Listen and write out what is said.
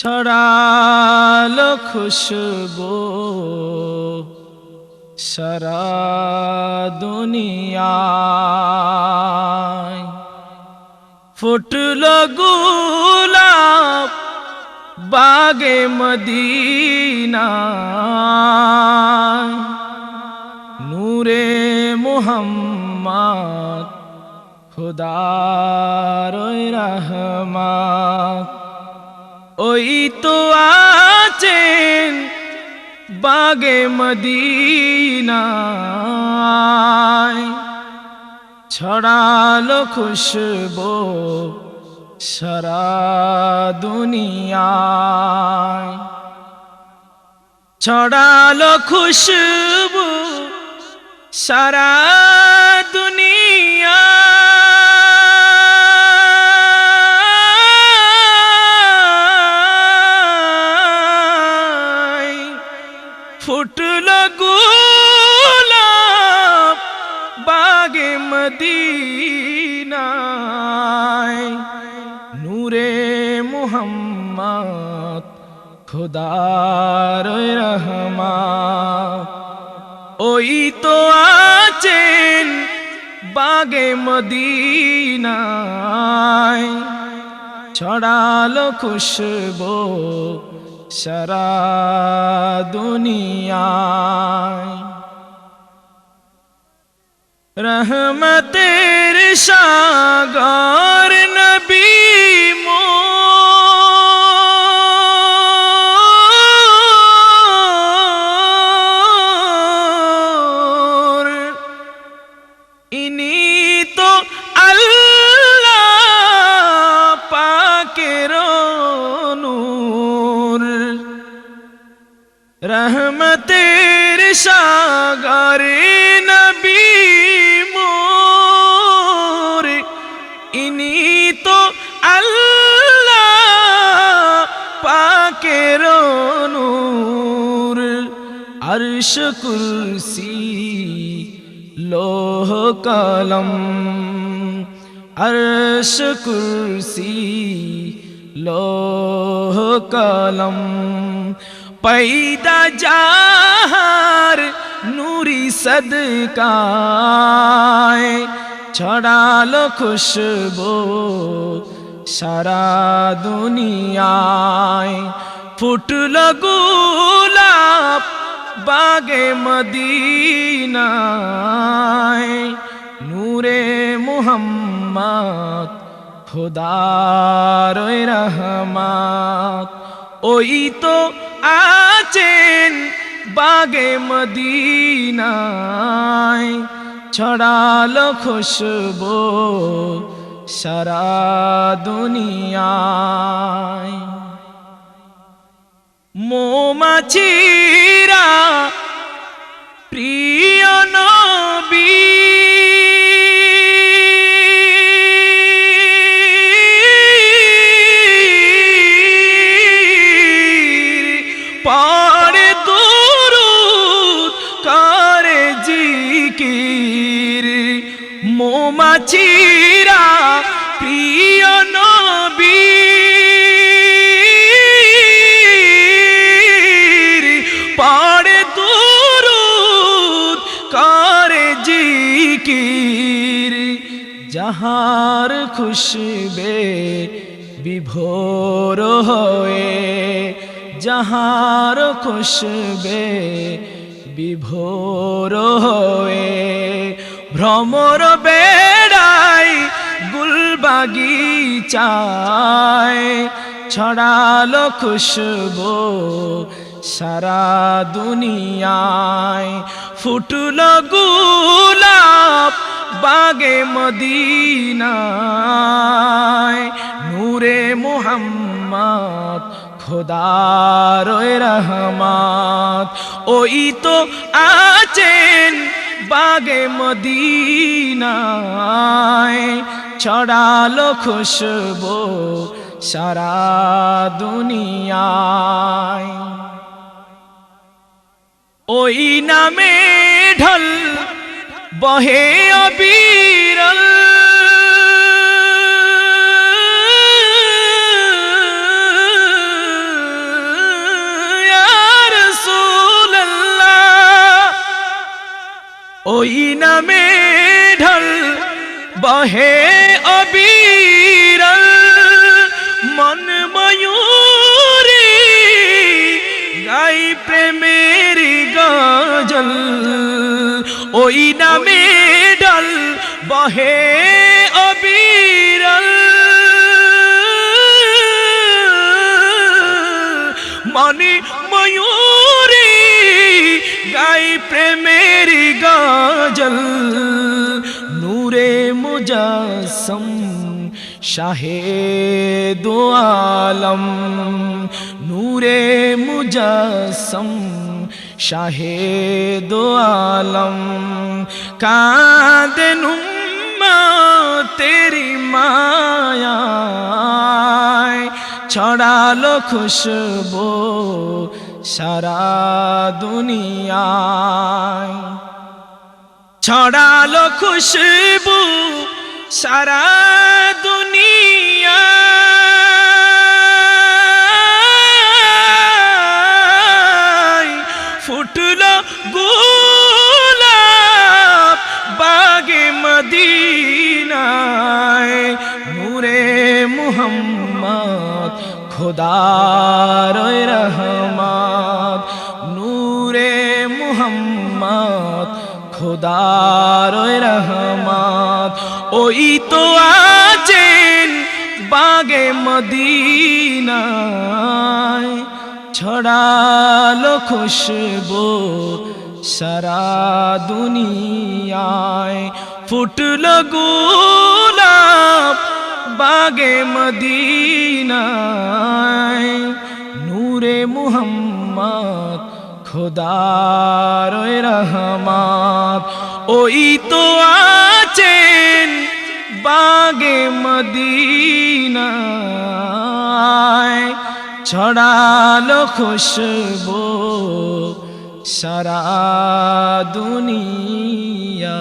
ছড়ালো খুশবু সারা দুনিয়ায়। ফুটল গুলাব বাগে মদিনায়। নূরে মোহাম্মদ খুদার রহমত। ওই তো আছেন বাগে মদিনায়। ছড়ালো খুশবু সারা দুনিয়ায়। ছড়ালো খুশবু সারা খুদার রহমত ওই তো আছেন বাগে মদিনায়। ছড়ালো খুশবু সারা দুনিয়ায়। রহমতের সাগর নবী রহমতের সাগরে নবী মোর, ইনি তো আল্লাহ পাকের নূর। আরশ কুরসি, লোহ কলম। আরশ কুরসি, লোহ কলম। पैदा जार नूरी सदकाए ছড়ালো খুশবু সারা দুনিয়ায় ফুটল গুলাব বাগে মদিনায় নূরে মুহাম্মদ খুদার রহমত ওই তো আছেন বাগে মদিনায়। ছড়ালো খুশবো সারা দুনিয়ায়। মোমাছিরা প্রিয় নবী মোমাছিরা প্রিয় নবী। পরে দুরুদ, করে জিকির। যাহার খুশবে বিভোর হয়ে, যাহার খুশবে বিভোর হয়ে, ভ্রমর বেড়াই গুলবাগিচায় ছড়ালো খুশবু সারা দুনিয়ায়। ফুটল গুলাব বাগে মদিনায়। নূরে মুহাম্মদ, খোদার রহমত। ওই তো আছেন বাগে মদিনায়। ছড়ালো খুশবু সারা দুনিয়ায়। ওই নামে ঢল বহে অবিরল বহে অবিরল মন ময়ূরী, গাই প্রেমের গজল, ওই নামে ঢল বহে অবিরল মনে ময়ূরী, গাই প্রেমের মুজাসম শাহে দো আলম নূরে মুজাসম শাহে দো আলম কাঁদেন তেরি মায়ায় ছড়ালো খুশবু সারা দুনিয়ায় ছড়ালো খুশবু সারা দুনিয়ায় ফুটলো গোলাপ বাগে মদিনায়। নূরে মুহাম্মদ খোদার রহমত। নূরে মুহাম্মদ খোদার রহমত। ওই তো আছেন বাগে মদিনায়। ছড়ালো খুশবু সারা দুনিয়ায়। ফুটলো গোলাপ বাগে মদিনায়। খোদার রহমত। ওই তো আছেন বাগে মদিনায়। ছড়ালো খুশবু সারা দুনিয়া